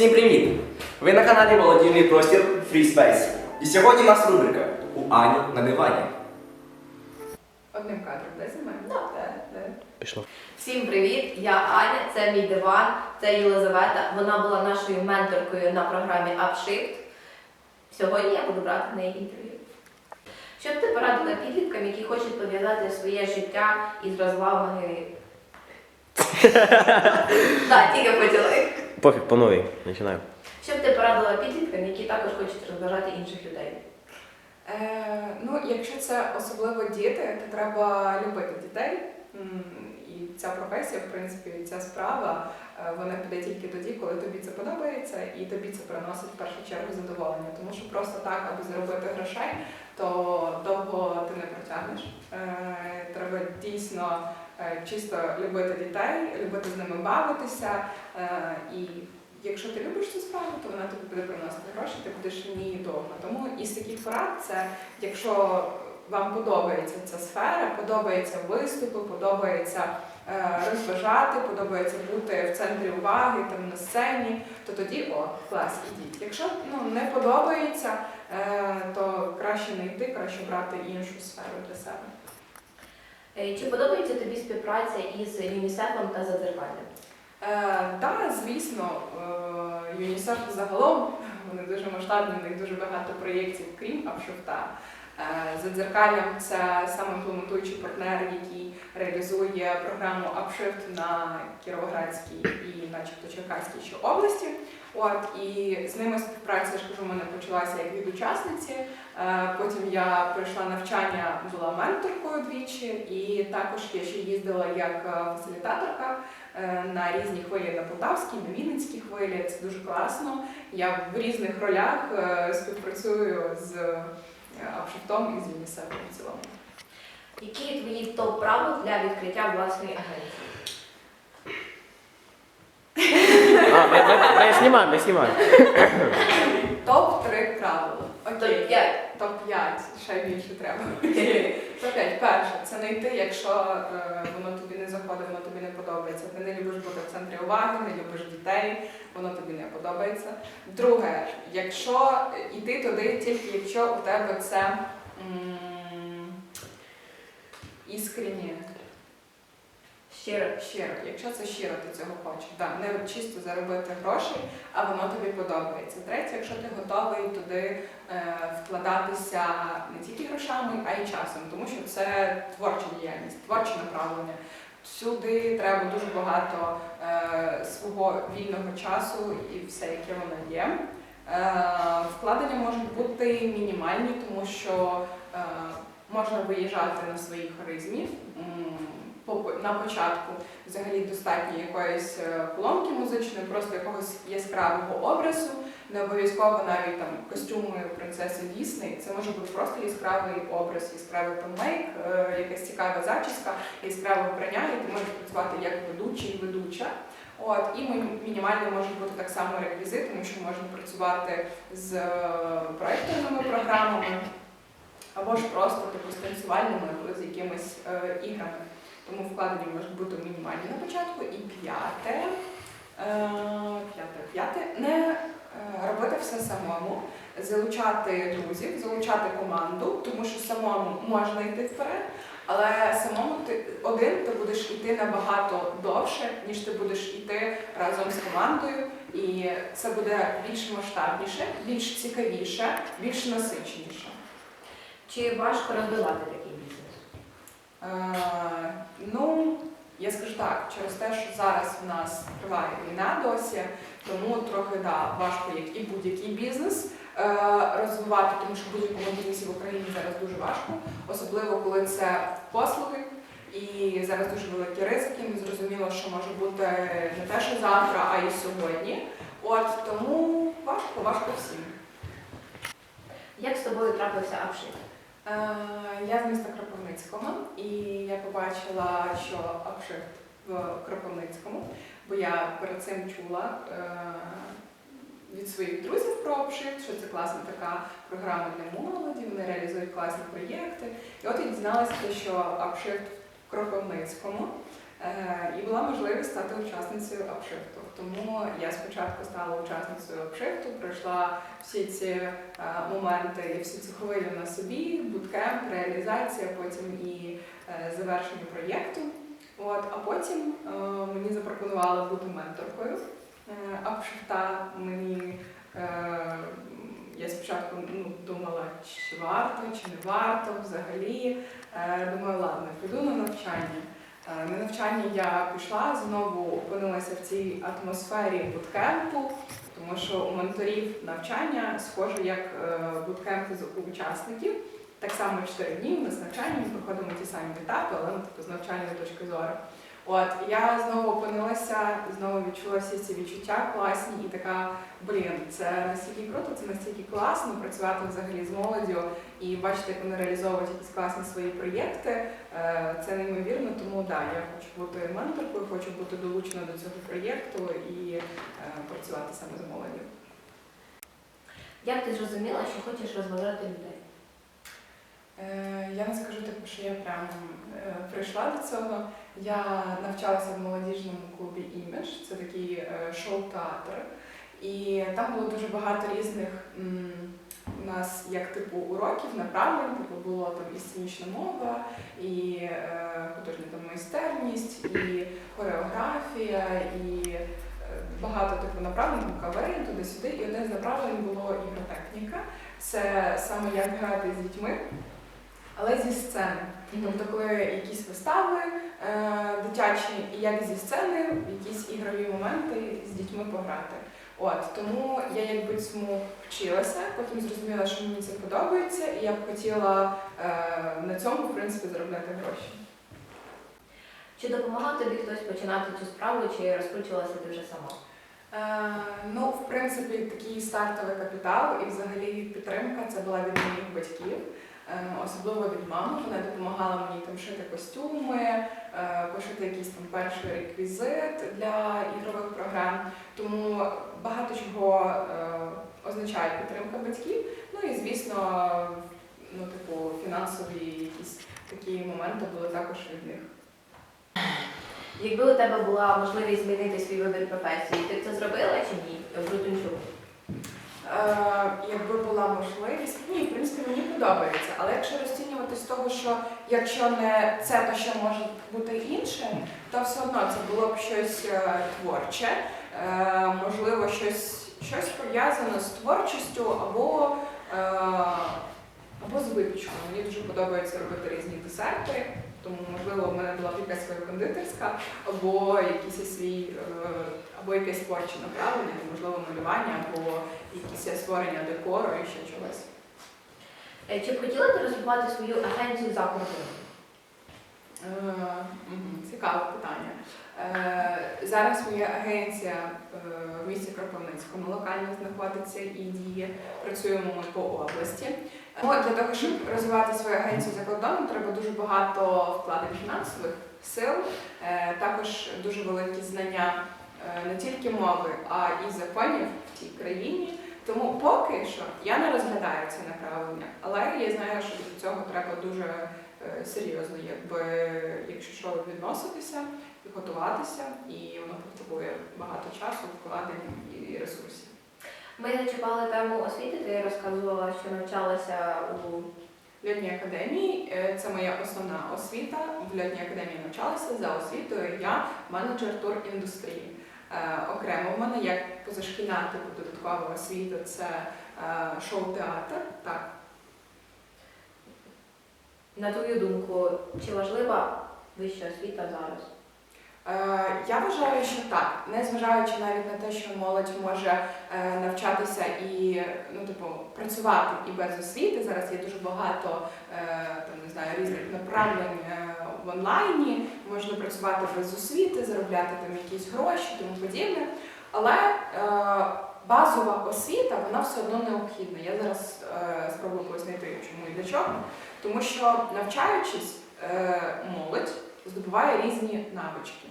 Всім привіт! Ви на каналі Молодійний простір Free Space. І сьогодні у нас рубрика У Ані на дивані. Одним кадром, де знімаємо? Так. Де? Де? Пішло. Всім привіт! Я Аня, це мій диван, це Єлизавета. Вона була нашою менторкою на програмі Upshift. Сьогодні я буду брати в неї інтерв'ю. Що б ти порадила підліткам, які хочуть пов'язати своє життя із розвагами? Так, тільки почали. Пофіг, по новій, починаємо. Що б ти порадила підліткам, які також хочуть розважати інших людей? Е, ну, якщо це особливо діти, то треба любити дітей. І ця професія, в принципі, ця справа, е, вона піде тільки тоді, коли тобі це подобається, і тобі це приносить в першу чергу задоволення. Тому що просто так, аби заробити грошей, то довго ти не протягнеш. Е, Треба дійсно е, чисто любити дітей, любити з ними бавитися. Е, І якщо ти любиш цю справу, то вона тобі буде приносити гроші, ти будеш в ній довго. Тому із таких порад це, якщо вам подобається ця сфера, подобається виступи, подобається е, розважати, подобається бути в центрі уваги, там на сцені, то тоді о, клас, ідіть. Якщо ну, не подобається, е, то краще не йти, краще брати іншу сферу для себе. Чи подобається тобі співпраця із ЮНІСЕФом та Задзеркаллям? Е, Так, звісно, е, ЮНІСЕФ загалом вони дуже масштабні, у них дуже багато проєктів, крім Апшифта. Е, За дзеркаллям це саме імплементуючий партнер, який реалізує програму Upshift на Кіровоградській і начебто Черкаській ще області. От і з ними співпраця ж кажу, мене почалася як від учасниці. Е, Потім я пройшла навчання, була менторкою двічі, і також я ще їздила як е, фасилітаторка на різні хвилі на Полтавській, на Вінницькій хвилі. Це дуже класно. Я в різних ролях співпрацюю з е, Апшифтом і з ЮНІСЕФом в цілому. Які твої топ правил для відкриття власної агенції? А, ми, ми, ми знімаємо, ми знімаємо. Топ-3 правила. Окей. Топ-5. Топ-5, ще більше треба. Топ-5. Перше, це не йти, якщо е, воно тобі не заходить, воно тобі не подобається. Ти не любиш бути в центрі уваги, не любиш дітей, воно тобі не подобається. Друге, якщо йти туди, тільки якщо у тебе це м, іскренні. Щиро. Щиро, якщо це щиро, ти цього хочеш. Да, не чисто заробити гроші, а воно тобі подобається. Третє, якщо ти готовий туди е, вкладатися не тільки грошами, а й часом, тому що це творча діяльність, творче направлення. Сюди треба дуже багато е, свого вільного часу і все, яке воно є. Е, вкладення можуть бути мінімальні, тому що е, можна виїжджати на своїй харизмі. На початку взагалі достатньо якоїсь е, колонки музичної, просто якогось яскравого образу, не обов'язково навіть там костюми принцеси Дісней. Це може бути просто яскравий образ, яскравий тонмейк, е, якась цікава зачіска, яскраве вбрання, і ти можеш працювати як ведучий і ведуча. От і мінімально можуть бути так само реквізити, тому що можна працювати з е, проекторними програмами або ж просто типу з танцювальними, або з якимись е, іграми. Тому вкладення можуть бути мінімальні на початку. І п'яте, е, п'яте, п'яте, не е, робити все самому, залучати друзів, залучати команду, тому що самому можна йти вперед, але самому ти один ти будеш йти набагато довше, ніж ти будеш йти разом з командою, і це буде більш масштабніше, більш цікавіше, більш насиченіше. Чи важко бізнес? Е, ну, я скажу так, через те, що зараз в нас триває війна досі, тому трохи да, важко, як і будь-який бізнес е, розвивати, тому що будь-якому бізнесі в Україні зараз дуже важко, особливо коли це послуги. І зараз дуже великі ризики, не зрозуміло, що може бути не те, що завтра, а і сьогодні. От тому важко, важко всім. Як з тобою трапився апшит? Е, Я з міста Кропивницького і я побачила, що обшифт в Кропивницькому, бо я перед цим чула е, від своїх друзів про обшифт, що це класна така програма для молоді, вони реалізують класні проєкти. І от я дізналася, що обшифт в Кропивницькому. Е, І була можливість стати учасницею апшифту. Тому я спочатку стала учасницею апшифту, пройшла всі ці е, моменти і всю цю хвилю на собі, буткемп, реалізація, потім і е, завершення проєкту. От, а потім мені запропонували бути менторкою апшифта. Мені я спочатку ну, думала, чи варто, чи не варто взагалі. Думаю, ладно, піду на навчання. Е, На навчання я пішла, знову опинилася в цій атмосфері буткемпу, тому що у менторів навчання схоже як е, буткемпи з учасників. Так само 4 дні ми з навчанням проходимо ті самі етапи, але ну, типу, з навчальної точки зору. От я знову опинилася, знову відчула всі ці відчуття класні і така, блін, це настільки круто, це настільки класно працювати взагалі з молоддю і бачити, як вони реалізовують якісь класні свої проєкти. Е, Це неймовірно, тому да, я хочу бути менторкою, хочу бути долучена до цього проєкту і е, працювати саме з молоддю. Як ти зрозуміла, що хочеш розважати людей? Е, Я не скажу так, що я прям прийшла до цього. Я навчалася в молодіжному клубі Імідж, це такий е, шоу-театр. І там було дуже багато різних у нас як типу уроків, направлень, типу було там і сценічна мова, і е, художня майстерність, і хореографія, і е, багато типу направлень, КВН, туди-сюди. І одне з направлень було ігротехніка. Це саме як грати з дітьми, але зі сцени. Тобто, коли якісь вистави е, дитячі, як зі сцени, якісь ігрові моменти з дітьми пограти. От тому я якби цьому вчилася, потім зрозуміла, що мені це подобається, і я б хотіла е, на цьому в принципі заробляти гроші. Чи допомагав тобі хтось починати цю справу, чи розкручувалася ти вже сама? Е, ну, в принципі, такий стартовий капітал і взагалі підтримка це була від моїх батьків. Е, Особливо від мами, вона допомагала мені там шити костюми, е, пошити якийсь там перший реквізит для ігрових програм. Тому багато чого е, означає підтримка батьків. Ну і звісно, ну, типу, фінансові якісь такі моменти були також від них. Якби у тебе була можливість змінити свій вибір професії, ти б це зробила чи ні? Брутунчук. Е, якби була можливість, ні, в принципі, мені подобається. Але якщо розцінювати з того, що якщо не це, то що може бути інше, то все одно це було б щось е, творче, е, можливо, щось, щось пов'язане з творчістю або, або з випічкою. Мені дуже подобається робити різні десерти. Тому, можливо, в мене була б якась своя кондитерська, або якийсь свій, або якесь творче направлення, можливо, малювання, або якісь створення декору і ще чогось. Е, Чи б хотіла ти розвивати свою агенцію за кордоном? Е, Цікаве питання. Е, Зараз моя агенція е, в місті Кропивницькому локально знаходиться і діє. Працюємо ми по області. Ну, для того, щоб розвивати свою агенцію за кордоном, треба дуже багато вкладень фінансових сил, е, також дуже великі знання не тільки мови, а і законів в тій країні. Тому поки що я не розглядаю це направлення, але я знаю, що до цього треба дуже е, серйозно, якби якщо що відноситися, готуватися, і воно потребує багато часу, вкладень і ресурсів. Ми зачіпали тему освіти, ти розказувала, що навчалася у В льотній академії е, це моя основна освіта. В льотній академії навчалася за освітою. Я менеджер тур індустрії. Е, Окремо в мене як позашкільна типу додаткова освіта це е, шоу-театр. Так, на твою думку, чи важлива вища освіта зараз? Е, Я вважаю, що так, незважаючи навіть на те, що молодь може е, навчатися і ну, типу, працювати і без освіти. Зараз є дуже багато е, там, не знаю, різних направлень е, в онлайні, можна працювати без освіти, заробляти там якісь гроші, тому подібне. Але е, базова освіта вона все одно необхідна. Я зараз е, спробую пояснити, чому і для чого. Тому що навчаючись, е, молодь здобуває різні навички.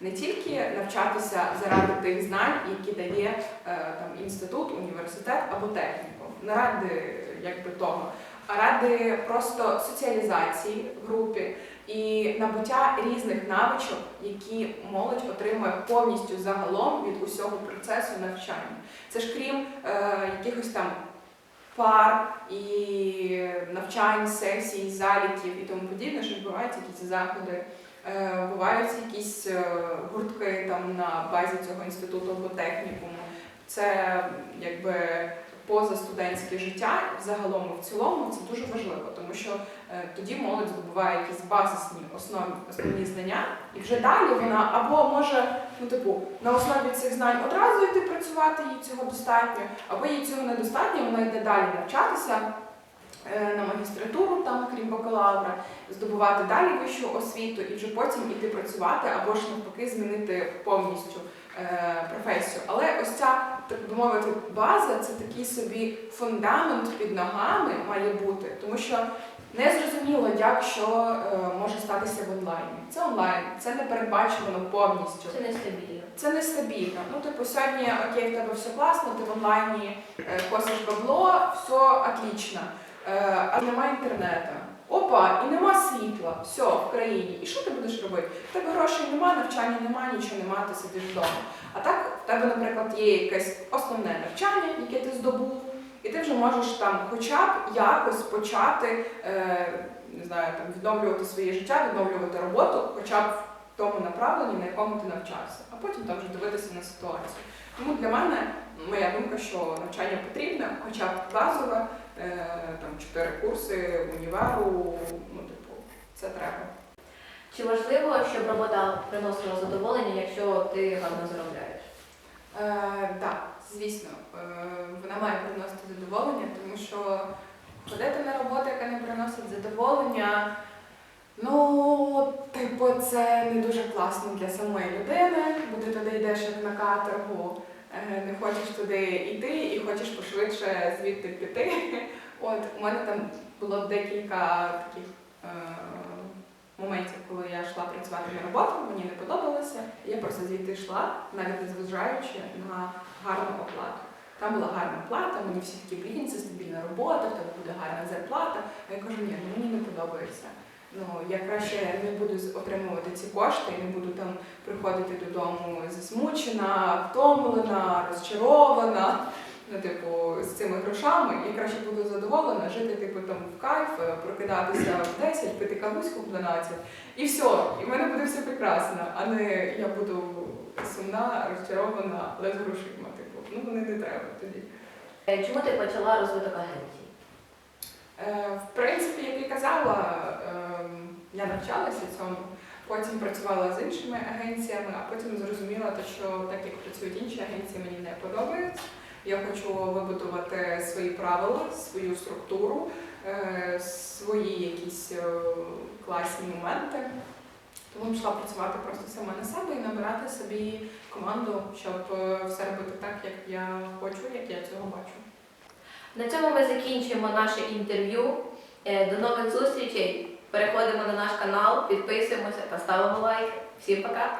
Не тільки навчатися заради тих знань, які дає там інститут, університет або технікум, не ради якби того, а ради просто соціалізації в групі, і набуття різних навичок, які молодь отримує повністю загалом від усього процесу навчання. Це ж крім е, якихось там пар і навчань, сесій, заліків і тому подібне, що відбуваються якісь заходи. Е, Бувають якісь е, гуртки там на базі цього інституту або технікуму. Це якби позастудентське життя загалом і в цілому це дуже важливо, тому що е, тоді молодь здобуває якісь базисні основні, основні знання, і вже далі вона або може ну типу на основі цих знань одразу йти працювати, їй цього достатньо, або їй цього недостатньо, вона йде далі навчатися е, на магістратуру, там крім бакалавра, здобувати далі вищу освіту і вже потім іти працювати, або ж навпаки змінити повністю професію. Але ось ця, так би мовити, база це такий собі фундамент під ногами має бути, тому що не зрозуміло, як що е, може статися в онлайні. Це онлайн, це не передбачено повністю. Це нестабільно. Це нестабільно. Ну, типу, сьогодні окей, в тебе все класно, ти в онлайні е, косиш бабло, все отлично. Е, а немає інтернету. Опа, і нема світла, все в країні. І що ти будеш робити? В тебе грошей нема, навчання нема, нічого нема, ти сидиш вдома. А так в тебе, наприклад, є якесь основне навчання, яке ти здобув, і ти вже можеш там хоча б якось почати е, не знаю, там відновлювати своє життя, відновлювати роботу, хоча б в тому направленні, на якому ти навчався, а потім там вже дивитися на ситуацію. Тому для мене моя думка, що навчання потрібне, хоча б базове, там чотири курси універу, ну типу, це треба. Чи важливо, щоб робота приносила задоволення, якщо ти гарно заробляєш? Е, так, звісно, е, вона має приносити задоволення, тому що ходити на роботу, яка не приносить задоволення, ну, типу, це не дуже класно для самої людини, бо ти туди йдеш як на каторгу, е, не хочеш туди йти і хочеш пошвидше звідти піти. От у мене там було декілька таких. е, Моментів, коли я йшла працювати на роботу, мені не подобалося. Я просто звідти йшла, навіть не зважаючи на гарну оплату. Там була гарна оплата, мені всі такі блін, це стабільна робота, в тебе буде гарна зарплата. А я кажу, ні, мені не подобається. Ну я краще не буду отримувати ці кошти, не буду там приходити додому засмучена, втомлена, розчарована. Ну, типу, з цими грошами я краще буду задоволена жити, типу, там в кайф, е, прокидатися в 10, пити кавуську в 12, і все, і в мене буде все прекрасно, а не я буду сумна, розчарована, але з грошима. Типу, ну вони не треба тоді. Е, Чому ти почала розвиток агенції? Е, в принципі, як і казала, ем, я навчалася цьому, потім працювала з іншими агенціями, а потім зрозуміла, що так як працюють інші агенції, мені не подобається. Я хочу вибудувати свої правила, свою структуру, е, свої якісь е, класні моменти. Тому пішла працювати просто сама на себе і набирати собі команду, щоб все робити так, як я хочу, як я цього бачу. На цьому ми закінчуємо наше інтерв'ю. Е, До нових зустрічей. Переходимо на наш канал, підписуємося та ставимо лайк. Всім пока!